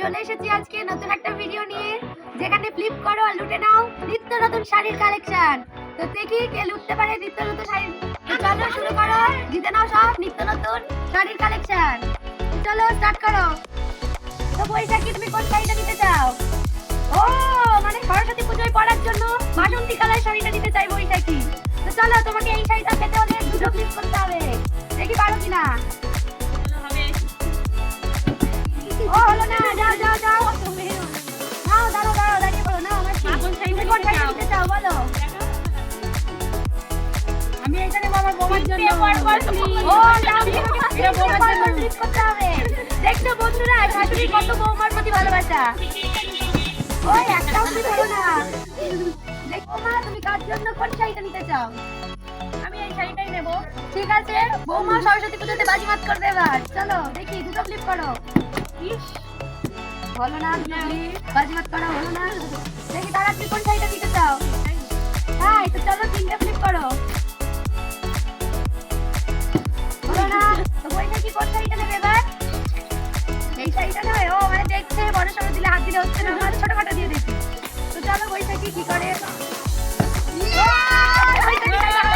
চলে এসেছি আজকে নতুন একটা ভিডিও নিয়ে। যেখানে ফ্লিপ করো আর লুটে নাও নিত্য নতুন শাড়ির কালেকশন তো দেখি কে লুটতে পারে নিত্য নতুন শাড়ি চলো শুরু করো। জিতে নাও সব নিত্য নতুন শাড়ির কালেকশন চলো স্টার্ট করো। তো বৈশাখী, তুমি কোন শাড়িটা নিতে চাও? ও মানে সরস্বতী পুজোয় পরার জন্য বাসন্তী কালার শাড়িটা নিতে চাই বৈশাখী। তো চলো তোমাকে এই শাড়িটা পেতে হলে দুটো ক্লিক করতে হবে। দেখি পারো কিনা? ও হলো না তুমি কোন নিতে চাও? বলো আমি দেখছ বন্ধুরা শাশুড়ি কত বৌমার প্রতি ভালোবাসা ওই না তুমি কার নিতে চাও আমি এই শাড়িটাই নেব। ঠিক আছে? বৌমা সরস্বতী পুজোতে বাজিমাত করবে এবার। চলো, দেখি, দুটো ফ্লিপ করো। হলো করা কি কোন শাড়িটা নিতে চাও? হ্যাঁ তো চলো, তিনটে ফ্লিপ করো। না, তো বইটা কি কোন শাড়িটা নেবে এই শাড়িটা নেবে ও মানে দেখছে বড় সড়ো দিলে হাত দিলে হচ্ছে দিয়ে দেখি তো চলো বৈশাখী কি করে? বৈশাখী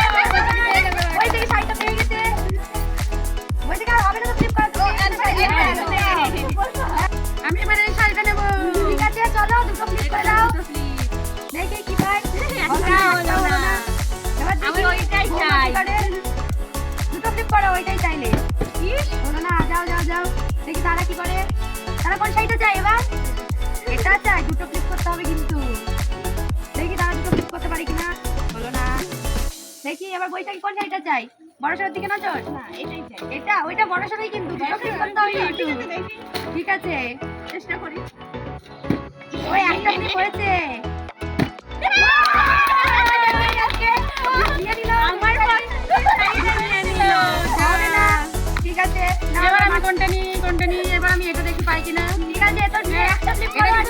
করো ওইটাই চাইলে। হলো না, যাও যাও যাও। দেখি তারা কি করে। তারা কোন শাড়িটা চাই এবার। এটা দুটো ফ্লিপ করতে হবে কিন্তু। দেখি তারা দুটো ফ্লিপ করতে কিনা। হলো না। দেখি, এবার কোন দিকে নজর? না, এটাই চাই। এটা, ওইটা বড় কিন্তু দুটো ফ্লিপ করতে হবে ঠিক আছে, চেষ্টা করি। ওই একটা ফ্লিপ করেছে। এটা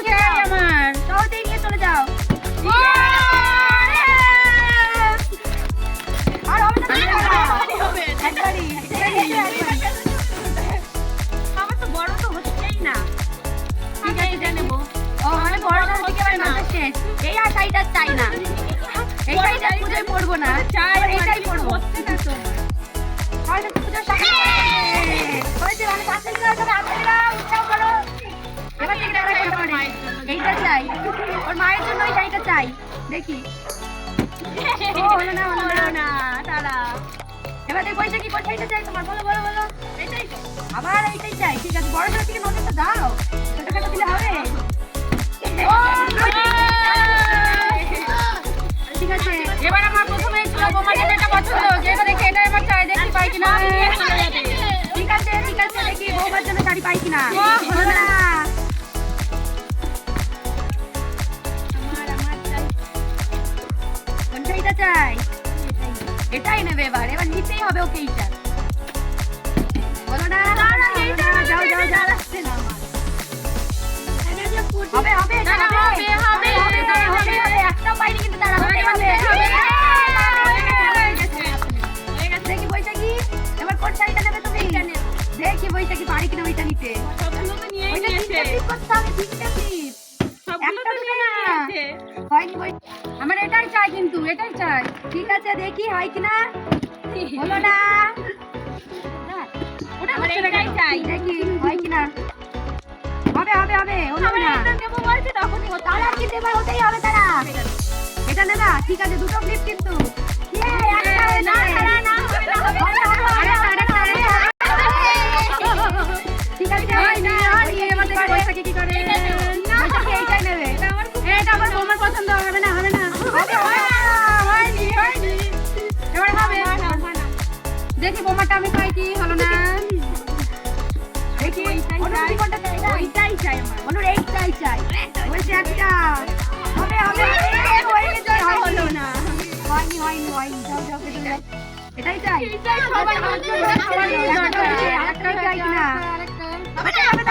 দেখি। ও হলো না হলো না না। তারা। এবার দেখ পয়সা কি চাই তোমার বলো বলো বলো। আবার এইটাই চাই। ঠিক আছে বড় থেকে দাও। ছোটখাটো দিলে হবে। ঠিক আছে। এবার আমার প্রথমে বোমা যেটা পছন্দ। যেটা দেখে এটা এবার চাই দেখি পাই কিনা। ঠিক আছে ঠিক আছে দেখি বৌমার জন্য শাড়ি পাই কোন। এটাই নেবে এবার এবার নিতেই হবে ওকে এইটা বলো না যাও যাও যাও না, না, হবে হবে, আমার এটাই চাই কিন্তু এটাই চাই। ঠিক আছে দেখি হয় কিনা? হলো না? ওটা আমার এটাই চাই। দেখি হয় কি না হবে হবে হবে হলো না। এটা নেব বলছে তখনই ও তারা কিন্তু এবার হতেই হবে তারা। এটা নেবা ঠিক আছে দুটো ফ্লিপ কিন্তু। দেখি আমি পাই কি? হলো না? দেখি ওইটাই চাই। কি কোনটা চাই ওইটাই চাই আমার। অনুর এইটাই চাই। বলছে একটা। হবে হবে। এই, হয়ে হলো না। হয়নি হয়নি হয়নি। যাও যাও কেটে যাও। এটাই চাই। সবাই একটা চাই হবে, হবে,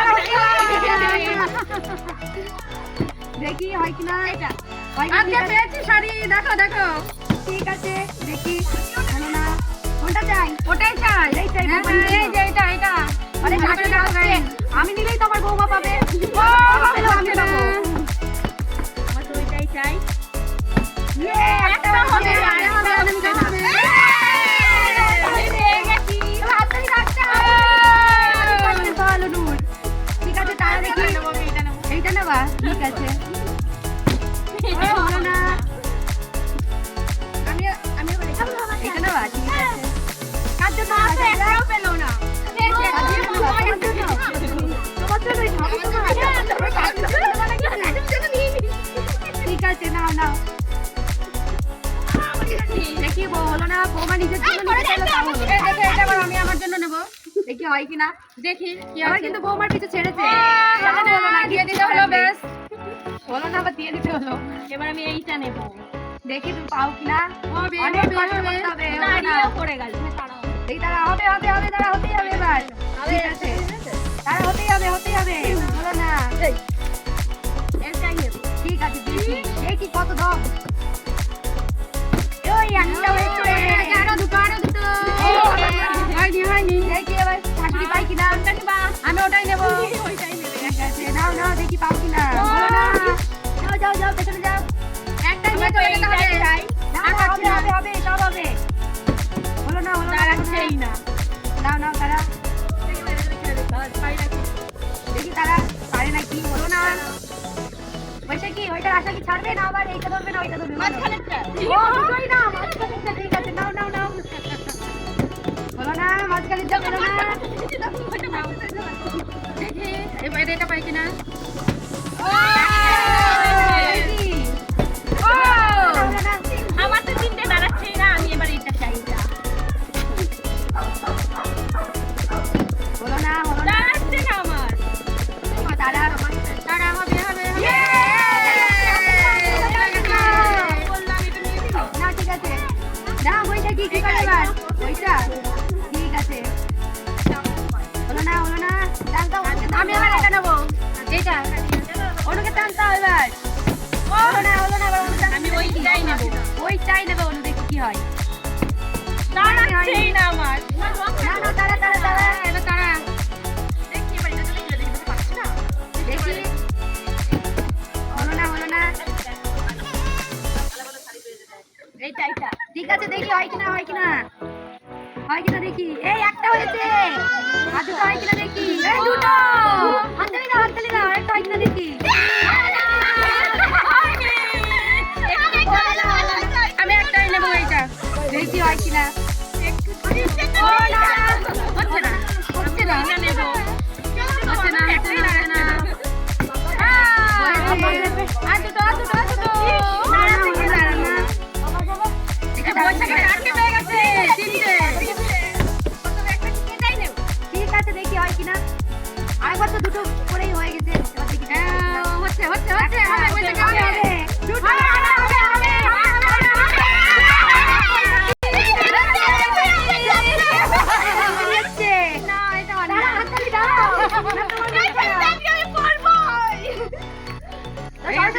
দেখি হয় কিনা? না, আজকে পেয়েছি শাড়ি। দেখো দেখো। ঠিক আছে দেখি। না? কোনটা চাই? ওটাই চাই। এই চাই, হ্যাঁ, এই যে এটা এটা। তো আসছে। চাই। আমি নিলেই তো আমার বৌমা পাবে। ও বউ হলো না বৌমা নিজের জন্য। এই দেখো এটা আমি আমার জন্য নেব। দেখি হয় কিনা দেখি কি আছে কিন্তু বৌমার কিছু ছেড়েছে। তাহলে না, দিয়ে দিতে হলো বেশ হলো না দিয়ে দিতে হলো। এবার আমি এইটা নেব। দেখি তুমি পাও কিনা। অনেক কষ্ট করতে হবে, পড়ে গেল। দেখি তারা হবে হবে হবে তারা হতেই হবে এবার। ঠিক আছে। তারা হতেই হবে হতেই হবে। হলো না। ঠিক আছে দেখি কত দাম। ওইটা আশা কি ছাড়বে না আবার এইটা ধরবে না ওইটা ধরবে বলো? মাঝখানেরটা। ও, দুটোই না, মাঝখানেরটা, ঠিক আছে, নাও, নাও, নাও। হলো না, মাঝখানেরটা হলো না। এবার এটা পাই কিনা ওইটাই নেবে অনু, দেখি কি হয়। দাঁড়াচ্ছেই না আমার। না, না, তারা, তারা, তারা। এবার তারা দেখি এবার এটা চলে গেলে দেখতে পাচ্ছি না? দেখি। হলো না, হলো না। এইটা এইটা। ঠিক আছে দেখি হয় কিনা হয় কিনা। হয় কিনা দেখি। এই একটা হয়েছে। আর দুটো হয় কিনা দেখি। এই দুটো। হাততালি দাও হাততালি দাও একটা হয় কিনা দেখি। হয় কিনা হচ্ছে না। হচ্ছে না।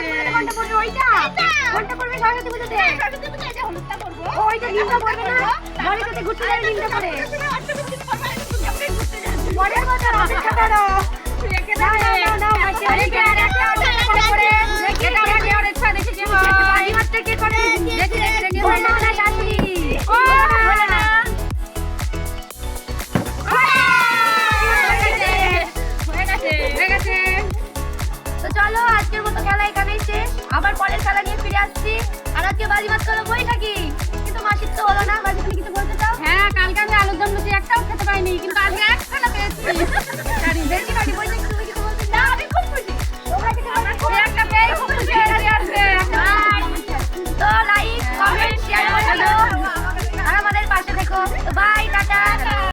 কোনটা পড়বে ওইটা? কোনটা পড়বে সরস্বতী পুজোতে? ও, ওইটা নীলটা পড়বে না? গণেশতে ঘুরতে যাবে নীলটা পরে। পরের বছর অপেক্ষা করো। নাও, নাও, নাও, নাও, মাসি, অনেকে আর একটা অনেক করে করে। দেখি, এটা আমার দেখি, দেওয়ার ইচ্ছা দেখি কি বাজিমাতটা কে করে? দেখি দেখি